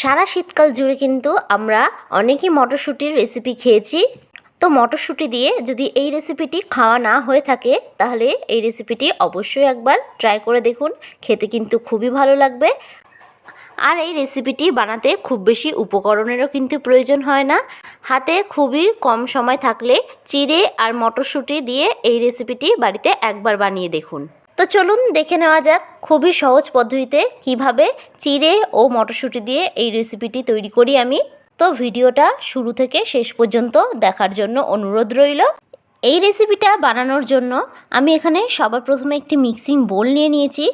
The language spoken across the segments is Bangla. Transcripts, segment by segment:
সারা শীতকাল জুড়ে কিন্তু আমরা অনেকই মটরশুঁটির রেসিপি খেয়েছি। তো মটরশুঁটি দিয়ে যদি এই রেসিপিটি খাওয়া না হয়ে থাকে, তাহলে এই রেসিপিটি অবশ্যই একবার ট্রাই করে দেখুন। খেতে কিন্তু খুবই ভালো লাগবে। আর এই রেসিপিটি বানাতে খুব বেশি উপকরণেরও কিন্তু প্রয়োজন হয় না। হাতে খুবই কম সময় থাকলে চিড়ে আর মটরশুঁটি দিয়ে এই রেসিপিটি বাড়িতে একবার বানিয়ে দেখুন। তো চলুন দেখে নেওয়া যাক খুবই সহজ পদ্ধতিতে কীভাবে চিড়ে ও মটরশুঁটি দিয়ে এই রেসিপিটি তৈরি করি আমি। তো ভিডিওটা শুরু থেকে শেষ পর্যন্ত দেখার জন্য অনুরোধ রইল। এই রেসিপিটা বানানোর জন্য আমি এখানে সবার প্রথমে একটি মিক্সিং বোল নিয়ে নিয়েছি।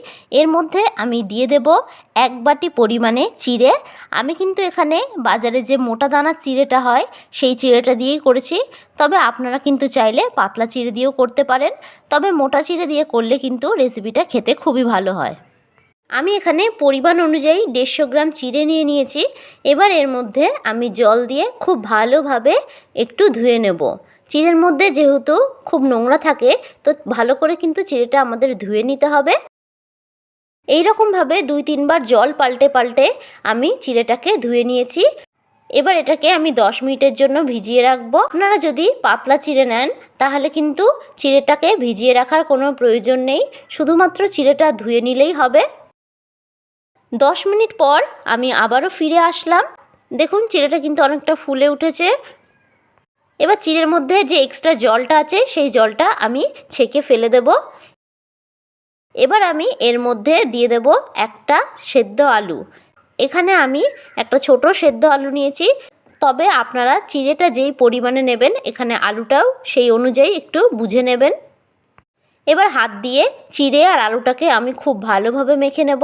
এর মধ্যে আমি দিয়ে দেব এক বাটি পরিমাণে চিড়ে। আমি কিন্তু এখানে বাজারে যে মোটা দানার চিড়েটা হয়, সেই চিড়েটা দিয়েই করেছি। তবে আপনারা কিন্তু চাইলে পাতলা চিড়ে দিয়েও করতে পারেন। তবে মোটা চিড়ে দিয়ে করলে কিন্তু রেসিপিটা খেতে খুবই ভালো হয়। আমি এখানে পরিমাণ অনুযায়ী দেড়শো গ্রাম চিড়ে নিয়ে নিয়েছি। এবার এর মধ্যে আমি জল দিয়ে খুব ভালোভাবে একটু ধুয়ে নেব। চিড়ের মধ্যে যেহেতু খুব নোংরা থাকে, তো ভালো করে কিন্তু চিড়েটা আমাদের ধুয়ে নিতে হবে। এই রকমভাবে দুই তিনবার জল পাল্টে পাল্টে আমি চিড়েটাকে ধুয়ে নিয়েছি। এবার এটাকে আমি দশ মিনিটের জন্য ভিজিয়ে রাখব। আপনারা যদি পাতলা চিড়ে নেন, তাহলে কিন্তু চিড়েটাকে ভিজিয়ে রাখার কোনো প্রয়োজন নেই। শুধুমাত্র চিড়েটা ধুয়ে নিলেই হবে। দশ মিনিট পর আমি আবারও ফিরে আসলাম। দেখুন, চিড়েটা কিন্তু অনেকটা ফুলে উঠেছে। এবার চিড়ের মধ্যে যে এক্সট্রা জলটা আছে, সেই জলটা আমি ছেঁকে ফেলে দেব। এবার আমি এর মধ্যে দিয়ে দেব একটা সেদ্ধ আলু। এখানে আমি একটা ছোট সেদ্ধ আলু নিয়েছি। তবে আপনারা চিড়েটা যেই পরিমাণে নেবেন, এখানে আলুটাও সেই অনুযায়ী একটু বুঝে নেবেন। এবার হাত দিয়ে চিড়ে আর আলুটাকে আমি খুব ভালোভাবে মেখে নেব।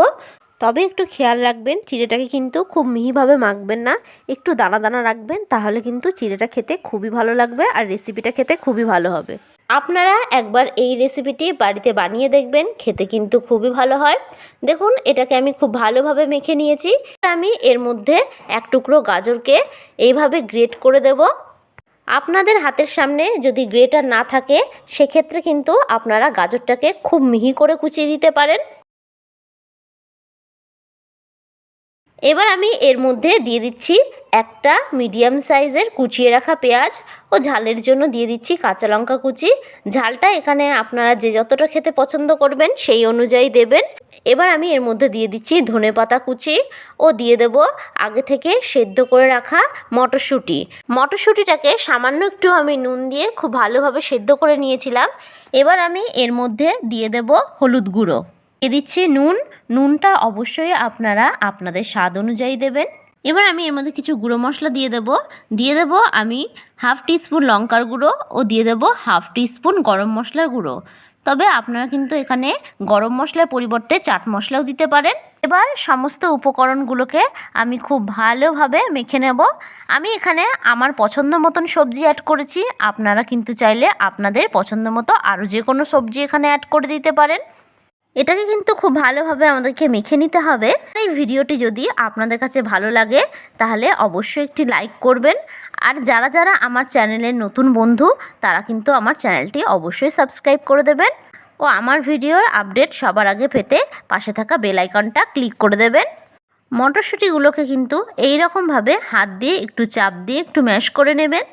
তবে একটু খেয়াল রাখবেন, চিড়েটাকে কিন্তু খুব মিহিভাবে মাখবেন না। একটু দানা দানা রাখবেন, তাহলে কিন্তু চিড়েটা খেতে খুবই ভালো লাগবে আর রেসিপিটা খেতে খুবই ভালো হবে। আপনারা একবার এই রেসিপিটি বাড়িতে বানিয়ে দেখবেন, খেতে কিন্তু খুবই ভালো হয়। দেখুন, এটাকে আমি খুব ভালোভাবে মেখে নিয়েছি। আমি এর মধ্যে এক টুকরো গাজরকে এইভাবে গ্রেট করে দেব। আপনাদের হাতের সামনে যদি গ্রেটার না থাকে, সেক্ষেত্রে কিন্তু আপনারা গাজরটাকে খুব মিহি করে কুচিয়ে দিতে পারেন। এবার আমি এর মধ্যে দিয়ে দিচ্ছি একটা মিডিয়াম সাইজের কুচিয়ে রাখা পেঁয়াজ ও ঝালের জন্য দিয়ে দিচ্ছি কাঁচা লঙ্কা কুচি। ঝালটা এখানে আপনারা যে যতটা খেতে পছন্দ করবেন সেই অনুযায়ী দেবেন। এবার আমি এর মধ্যে দিয়ে দিচ্ছি ধনে পাতা কুচি ও দিয়ে দেব আগে থেকে সেদ্ধ করে রাখা মটরশুঁটি। মটরশুঁটিটাকে সামান্য একটু আমি নুন দিয়ে খুব ভালোভাবে সেদ্ধ করে নিয়েছিলাম। এবার আমি এর মধ্যে দিয়ে দেব হলুদ গুঁড়ো। দিয়ে দিচ্ছি নুন। নুনটা অবশ্যই আপনারা আপনাদের স্বাদ অনুযায়ী দেবেন। এবার আমি এর মধ্যে কিছু গুঁড়ো মশলা দিয়ে দেব। দিয়ে দেব আমি হাফ টিস্পুন লঙ্কার গুঁড়ো ও দিয়ে দেব হাফ টিস্পুন গরম মশলার গুঁড়ো। তবে আপনারা কিন্তু এখানে গরম মশলার পরিবর্তে চাট মশলাও দিতে পারেন। এবার সমস্ত উপকরণগুলোকে আমি খুব ভালোভাবে মেখে নেব। আমি এখানে আমার পছন্দ মতন সবজি অ্যাড করেছি। আপনারা কিন্তু চাইলে আপনাদের পছন্দ মতো আরও যে কোনো সবজি এখানে অ্যাড করে দিতে পারেন। এটাকে কিন্তু খুব ভালোভাবে আমাদেরকে মেখে নিতে হবে। এই ভিডিওটি যদি আপনাদের কাছে ভালো লাগে, তাহলে অবশ্যই একটি লাইক করবেন। আর যারা যারা আমার চ্যানেলের নতুন বন্ধু, তারা কিন্তু আমার চ্যানেলটি অবশ্যই সাবস্ক্রাইব করে দেবেন। ও আমার ভিডিওর আপডেট সবার আগে পেতে পাশে থাকা বেল আইকনটা ক্লিক করে দেবেন। মটরশুঁটিগুলোকে কিন্তু এই রকমভাবে হাত দিয়ে একটু চাপ দিয়ে একটু ম্যাশ করে নেবেন।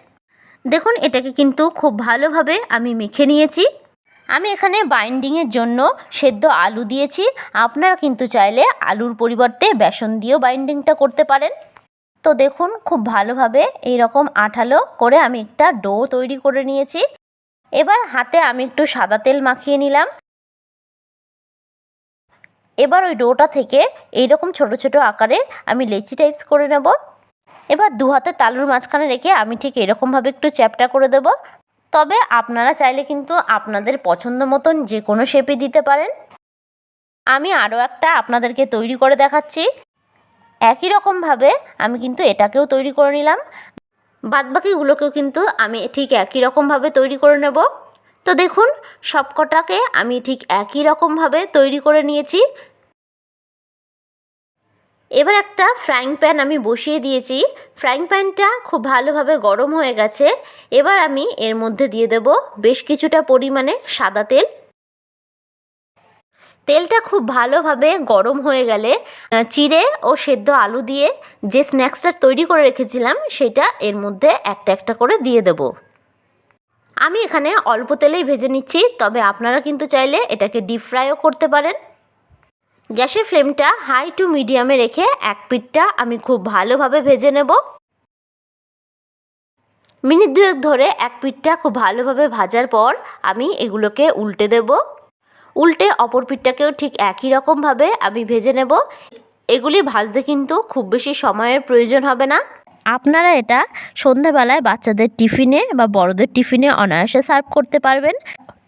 দেখুন, এটাকে কিন্তু খুব ভালোভাবে আমি মেখে নিয়েছি। আমি এখানে বাইন্ডিংয়ের জন্য সেদ্ধ আলু দিয়েছি। আপনারা কিন্তু চাইলে আলুর পরিবর্তে বেসন দিয়েও বাইন্ডিংটা করতে পারেন। তো দেখুন, খুব ভালোভাবে এই রকম আঠালো করে আমি একটা ডো তৈরি করে নিয়েছি। এবার হাতে আমি একটু সাদা তেল মাখিয়ে নিলাম। এবার ওই ডোটা থেকে এই রকম ছোট ছোট আকারে আমি লেচি টাইপস করে নেব। এবার দু হাতে তালুর মাঝখানে রেখে আমি ঠিক এরকমভাবে একটু চ্যাপটা করে দেবো। তবে আপনারা চাইলে কিন্তু আপনাদের পছন্দ মতন যে কোনো শেপে দিতে পারেন। আমি আরও একটা আপনাদেরকে তৈরি করে দেখাচ্ছি। একই রকমভাবে আমি কিন্তু এটাকেও তৈরি করে নিলাম। বাদবাকিগুলোকেও কিন্তু আমি ঠিক একই রকমভাবে তৈরি করে নেব। তো দেখুন, সবকটাকে আমি ঠিক একই রকমভাবে তৈরি করে নিয়েছি। এবার একটা ফ্রাইং প্যান আমি বসিয়ে দিয়েছি। ফ্রাইং প্যানটা খুব ভালোভাবে গরম হয়ে গেছে। এবার আমি এর মধ্যে দিয়ে দেব বেশ কিছুটা পরিমাণে সাদা তেল। তেলটা খুব ভালোভাবে গরম হয়ে গেলে চিড়ে ও সেদ্ধ আলু দিয়ে যে স্ন্যাক্সটা তৈরি করে রেখেছিলাম, সেটা এর মধ্যে একটা একটা করে দিয়ে দেবো। আমি এখানে অল্প তেলেই ভেজে নিচ্ছি, তবে আপনারা কিন্তু চাইলে এটাকে ডিপ ফ্রাইও করতে পারেন। গ্যাসের ফ্লেমটা হাই টু মিডিয়ামে রেখে এক পিঠটা আমি খুব ভালোভাবে ভেজে নেব। মিনিট দুয়েক ধরে এক পিঠটা খুব ভালোভাবে ভাজার পর আমি এগুলোকে উল্টে দেব। উল্টে অপর পিঠটাকেও ঠিক একই রকমভাবে আমি ভেজে নেব। এগুলি ভাজতে কিন্তু খুব বেশি সময়ের প্রয়োজন হবে না। আপনারা এটা সন্ধেবেলায় বাচ্চাদের টিফিনে বা বড়দের টিফিনে অনায়াসে সার্ভ করতে পারবেন।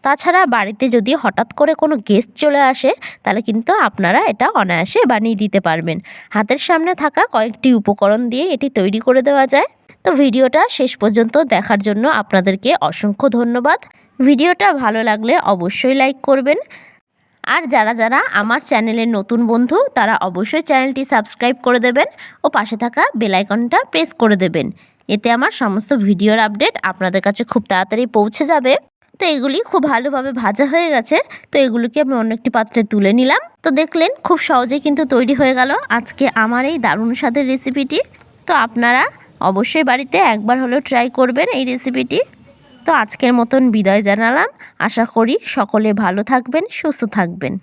তাছাড়া বাড়িতে যদি হঠাৎ করে কোনো গেস্ট চলে আসে, তাহলে কিন্তু আপনারা এটা অনায়াসে বানিয়ে দিতে পারবেন। হাতের সামনে থাকা কয়েকটি উপকরণ দিয়ে এটি তৈরি করে দেওয়া যায়। তো ভিডিওটা শেষ পর্যন্ত দেখার জন্য আপনাদেরকে অসংখ্য ধন্যবাদ। ভিডিওটা ভালো লাগলে অবশ্যই লাইক করবেন। আর যারা যারা আমার চ্যানেলের নতুন বন্ধু, তারা অবশ্যই চ্যানেলটি সাবস্ক্রাইব করে দেবেন ও পাশে থাকা বেল আইকনটা প্রেস করে দেবেন। এতে আমার সমস্ত ভিডিওর আপডেট আপনাদের কাছে খুব তাড়াতাড়ি পৌঁছে যাবে। তো এগুলি খুব ভালোভাবে ভাজা হয়ে গেছে। তো এগুলিকে আমি অন্য একটি পাত্রে তুলে নিলাম। তো দেখলেন খুব সহজে কিন্তু তৈরি হয়ে গেল আজকে আমার এই দারুণ স্বাদের রেসিপিটি। তো আপনারা অবশ্যই বাড়িতে একবার হলেও ট্রাই করবেন এই রেসিপিটি। তো আজকের মতন বিদায় জানালাম। আশা করি সকলে ভালো থাকবেন, সুস্থ থাকবেন।